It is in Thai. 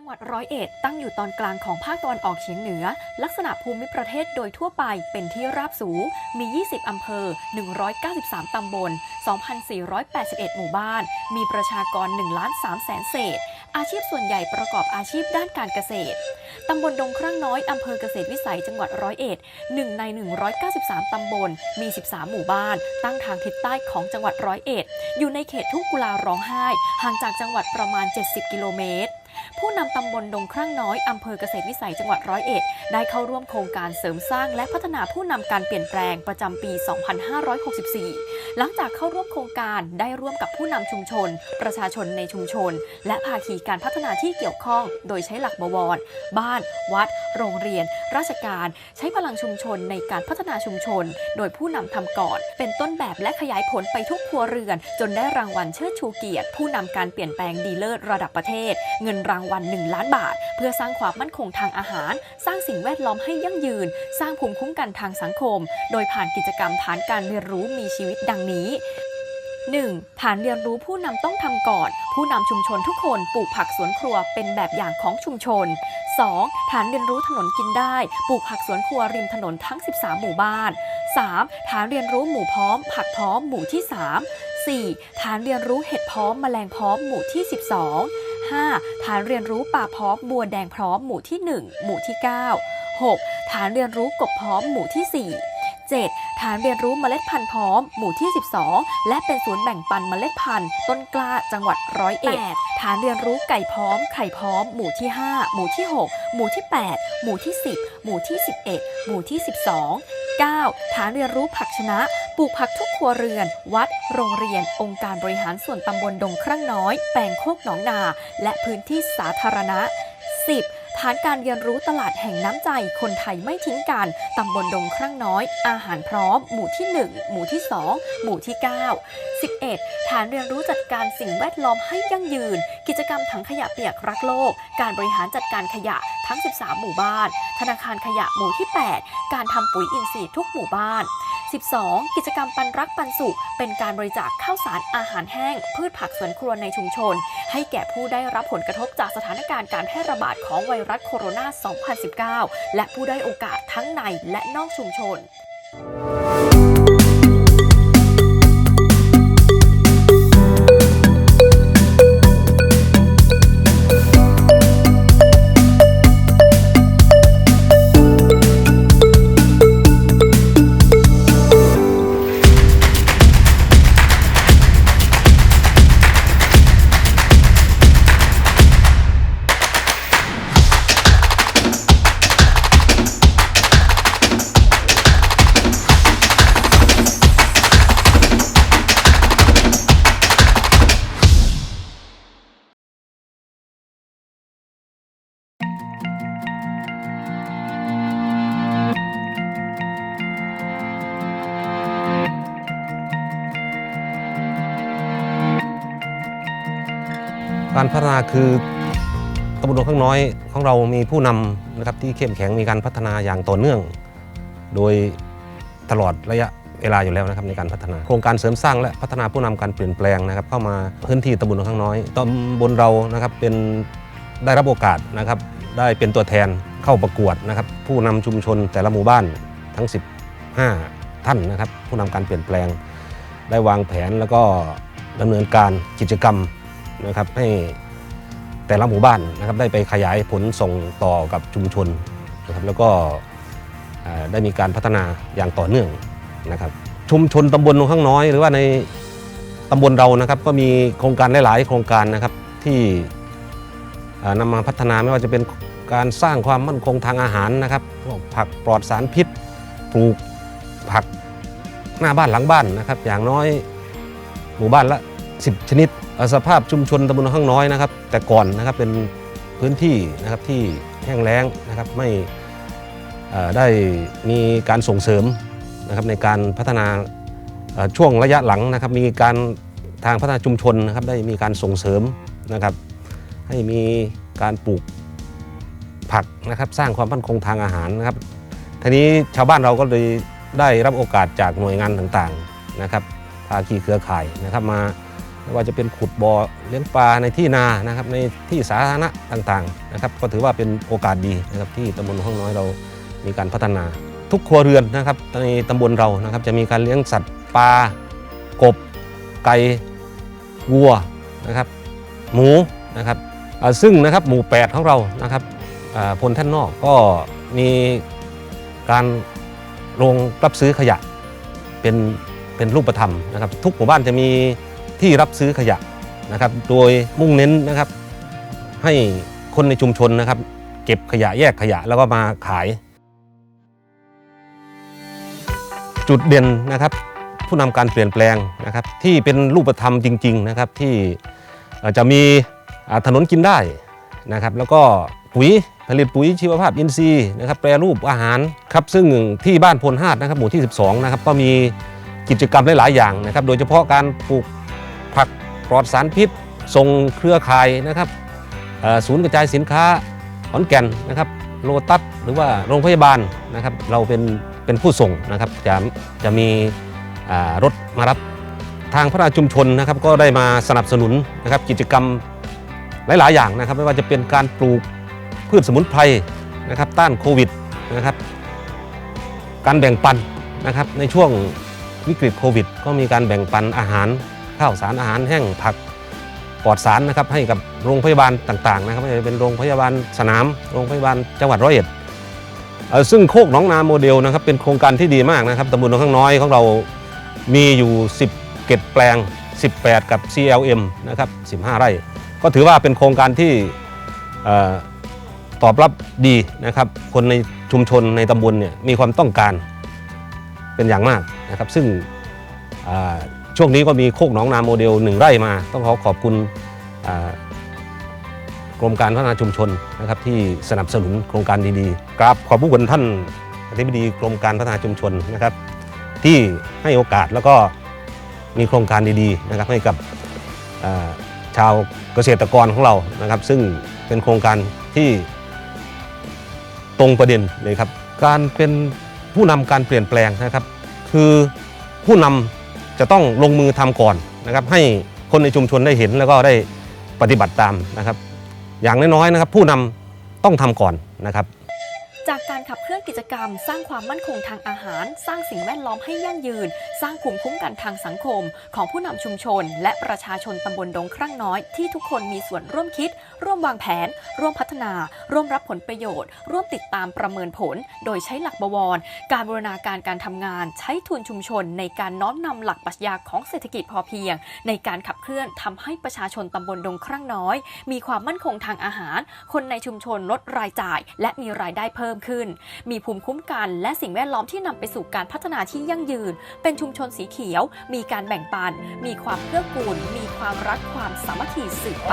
จังหวัดร้อยเอ็ดตั้งอยู่ตอนกลางของภาคตะวันออกเฉียงเหนือ ลักษณะภูมิประเทศโดยทั่วไปเป็นที่ราบสูง มี 20 อำเภอ 193 ตำบล 2,481 หมู่บ้าน มีประชากร1ล้าน3แสนเศษ อาชีพส่วนใหญ่ประกอบอาชีพด้านการเกษตร ตำบลดงครั่งน้อย อำเภอเกษตรวิสัยจังหวัดร้อยเอ็ดหนึ่งใน 193 ตำบล มี 13 หมู่บ้าน ตั้งทางทิศใต้ของจังหวัดร้อยเอ็ดอยู่ในเขตทุ่งกุลาร้องไห้ ห่างจากจังหวัดประมาณ 70 กิโลเมตร ผู้นำตำบลดงครั่งน้อยอำเภอเกษตรวิสัยจังหวัดร้อยเอ็ดได้เข้าร่วมโครงการเสริมสร้างและพัฒนาผู้นำการเปลี่ยนแปลงประจำปี 2564 หลังจากเข้าร่วมโครงการได้ร่วมกับผู้นำชุมชน ประชาชนในชุมชน และภาคีการพัฒนาที่เกี่ยวข้อง โดยใช้หลักบวร บ้าน วัด โรงเรียน ราชการ ใช้พลังชุมชนในการพัฒนาชุมชน โดยผู้นำทำก่อน เป็นต้นแบบและขยายผลไปทุกครัวเรือน จนได้รางวัลเชิดชูเกียรติ ผู้นำการเปลี่ยนแปลงดีเลิศระดับประเทศ เงินรางวัล 1 ล้านบาท เพื่อสร้างความมั่นคงทางอาหาร สร้างสิ่งแวดล้อมให้ยั่งยืน สร้างภูมิคุ้มกันทางสังคม โดยผ่านกิจกรรมฐานการเรียนรู้มีชีวิตดังนี้ 1. ฐานเรียนรู้ผู้นำต้องทำก่อน ผู้นำชุมชนทุกคนปลูกผักสวนครัวเป็นแบบอย่างของชุมชน 2. ฐานเรียนรู้ถนนกินได้ ปลูกผักสวนครัวริมถนนทั้ง 13 หมู่บ้าน 3. ฐานเรียนรู้หมู่พร้อม ผักพร้อมหมู่ที่ 3 4. ฐานเรียนรู้เห็ดพร้อมแมลงพร้อมหมู่ที่ 12 5. ฐานเรียนรู้ป่าพร้อมบัวแดงพร้อมหมู่ที่ 1 หมู่ที่ 9 6. ฐานเรียนรู้กบพร้อมหมู่ที่ 4 7. ฐานเรียนรู้เมล็ดพันธุ์พร้อม หมู่ที่ 12 และเป็นศูนย์แบ่งปันเมล็ดพันธุ์ต้นกล้าจังหวัดร้อยเอ็ดฐานเรียนรู้ไก่พร้อม ไข่พร้อม หมู่ที่ 5 หมู่ที่ 6 หมู่ที่ 8 หมู่ที่ 10 หมู่ที่ 11 หมู่ที่ 12 9. ฐานเรียนรู้ผักชนะ ปลูกผักทุกครัวเรือน วัด โรงเรียน องค์การบริหารส่วนตำบลดงครั่งน้อย แปลงโคกหนองนา และพื้นที่สาธารณะ 10. ฐานการเรียนรู้ตลาดแห่งน้ำใจ คนไทยไม่ทิ้งกัน ตำบลดงครั่งน้อย อาหารพร้อม หมู่ที่ 1 หมู่ที่ 2 หมู่ที่ 9 11. ฐานเรียนรู้จัดการสิ่งแวดล้อมให้ยั่งยืน กิจกรรมถังขยะเปียกรักโลก การบริหารจัดการขยะทั้ง 13 หมู่บ้าน ธนาคารขยะหมู่ที่ 8 การทำปุ๋ยอินทรีย์ทุกหมู่บ้าน 12. กิจกรรมปันรักปันสุข เป็นการบริจาคข้าวสารอาหารแห้ง พืชผักสวนครัวในชุมชน ให้แก่ผู้ได้รับผลกระทบจากสถานการณ์การแพร่ระบาดของไวรัสโคโรนา 2019 และผู้ได้โอกาสทั้งในและนอกชุมชน การพัฒนาคือตำบลดงข้างน้อยของเรามีผู้นำนะครับที่เข้มแข็งมีการพัฒนาอย่างต่อเนื่อง โดยตลอดระยะเวลาอยู่แล้วนะครับในการพัฒนา โครงการเสริมสร้างและพัฒนาผู้นำการเปลี่ยนแปลงนะครับ เข้ามาพื้นที่ตำบลดงข้างน้อยตำบลเรานะครับเป็นได้รับโอกาสนะครับได้เป็นตัวแทนเข้าประกวดนะครับ ผู้นำชุมชนแต่ละหมู่บ้านทั้ง 15 ท่านนะครับ ผู้นำการเปลี่ยนแปลง ได้วางแผนแล้วก็ดำเนินการกิจกรรม นะครับให้แต่ละหมู่บ้านนะครับได้ไปขยายผลส่งต่อกับชุมชนนะครับแล้วก็ได้มีการพัฒนาอย่างต่อเนื่องนะครับชุมชนตำบลหนองข้างน้อย หรือว่าในตำบลเรานะครับก็มีโครงการหลาย ๆ โครงการนะครับที่นำมาพัฒนาไม่ว่าจะเป็นการสร้างความมั่นคงทางอาหารนะครับพวกผักปลอดสารพิษปลูกผักหน้าบ้านหลังบ้านนะครับ อย่างน้อยหมู่บ้านละ 10 ชนิด สภาพชุมชนตำบลหนองข้างน้อยนะครับ แต่ก่อนนะครับเป็นพื้นที่นะครับที่แห้งแล้งนะครับไม่ได้มีการส่งเสริมนะครับในการพัฒนาช่วงระยะหลังนะครับ มีการทางพัฒนาชุมชนนะครับได้มีการส่งเสริมนะครับ ให้มีการปลูกผักนะครับสร้างความมั่นคงทางอาหารนะครับทีนี้ชาวบ้านเราก็เลยได้รับโอกาสจากหน่วยงานต่างๆนะครับภาคีเครือข่ายนะครับมา ไม่ว่าจะเป็นขุดบ่อเลี้ยงปลาในที่นานะครับในที่สาธารณะต่างๆนะครับก็ถือว่าเป็นโอกาสดีนะครับที่ตำบลห้องน้อยเรามีการพัฒนา ทุกครัวเรือนนะครับในตำบลเรานะครับจะมีการเลี้ยงสัตว์ปลากบ ไก่วัวนะครับหมูนะครับซึ่งนะครับหมู่ 8 ของเรานะครับพลท่านนอกก็มีการโรงรับซื้อขยะเป็นเป็นรูปธรรมนะครับ ทุกหมู่บ้านจะมี ที่รับซื้อขยะนะครับ โดยมุ่งเน้นนะครับ ให้คนในชุมชนนะครับ เก็บขยะแยกขยะแล้วก็มาขาย จุดเด่นนะครับ ผู้นำการเปลี่ยนแปลงนะครับ ที่เป็นรูปธรรมจริง ๆ นะครับ ที่จะมีถนนกินได้นะครับ แล้วก็ปุ๋ยผลิตปุ๋ยชีวภาพอินทรีย์นะครับ แปรรูปอาหารครับ ซึ่งที่บ้านพลหาดนะครับ หมู่ที่ 12 นะครับ ก็มีกิจกรรมหลาย ๆ อย่างนะครับ โดยเฉพาะการปลูก ผักปลอดสารพิษส่งเครือข่ายนะครับศูนย์กระจายสินค้าขอนแก่นนะครับโลตัสหรือว่าโรงพยาบาลนะครับ เราเป็นเป็นผู้ส่งนะครับจะจะมีรถมารับทางพระราชชุมชนนะครับก็ได้มาสนับสนุนนะครับกิจกรรมหลาย ๆ อย่างนะครับ ไม่ว่าจะเป็นการปลูกพืชสมุนไพรนะครับต้านโควิดนะครับ การแบ่งปันนะครับในช่วงวิกฤตโควิด ก็มีการแบ่งปันอาหาร ข้าวสารอาหารแห้งผักปลอดสารนะครับให้กับโรงพยาบาลต่างๆนะครับไม่ว่าจะเป็นโรงพยาบาลสนาม โรงพยาบาลจังหวัดร้อยเอ็ดซึ่งโคกหนองนาโมเดลนะครับเป็นโครงการที่ดีมากนะครับตำบลหนองข้างน้อยของเรามีอยู่ 10 เกตแปลง 18 กับ CLM นะครับ 15 ไร่ ก็ถือว่าเป็นโครงการที่ตอบรับดีนะครับ คนในชุมชนในตำบลเนี่ยมีความต้องการเป็นอย่างมากนะครับ ซึ่ง ช่วงนี้ก็มีโคกหนองนาโมเดล1ไร่มา ต้องขอขอบคุณกรมการพัฒนาชุมชนนะครับที่สนับสนุนโครงการดีๆกราบขอบพระคุณท่านอธิบดีกรมการพัฒนาชุมชนนะครับ ที่ให้โอกาสแล้วก็มีโครงการดีๆนะครับให้กับชาวเกษตรกรของเรานะครับ ซึ่งเป็นโครงการที่ตรงประเด็นเลยครับ การเป็นผู้นำการเปลี่ยนแปลงนะครับ คือผู้นำ จะต้องลงมือทำก่อนนะครับ ให้คนในชุมชนได้เห็นแล้วก็ได้ปฏิบัติตามนะครับ อย่างน้อยๆนะครับ ผู้นำต้องทำก่อนนะครับ จากการขับเคลื่อนกิจกรรม สร้างความมั่นคงทางอาหาร สร้างสิ่งแวดล้อมให้ยั่งยืน สร้างภูมิคุ้มกันทางสังคม ของผู้นำชุมชน และประชาชนตำบลดงครั่งน้อย ที่ทุกคนมีส่วนร่วมคิด ร่วมวางแผน ร่วมพัฒนา ร่วมรับผลประโยชน์ ร่วมติดตามประเมินผล โดยใช้หลักบวร การบูรณาการการทำงาน ใช้ทุนชุมชน ในการน้อมนำหลักปรัชญาของเศรษฐกิจพอเพียง ในการขับเคลื่อนทำให้ประชาชนตำบลดงครั่งน้อย มีความมั่นคงทางอาหาร คนในชุมชนลดรายจ่าย และมีรายได้เพิ่มขึ้น มีภูมิคุ้มกัน และสิ่งแวดล้อมที่นำไปสู่การพัฒนาที่ยั่งยืน เป็นชุมชนสีเขียว มีการแบ่งปัน มีความเกื้อกูล มีความรักความสามัคคีสืบไป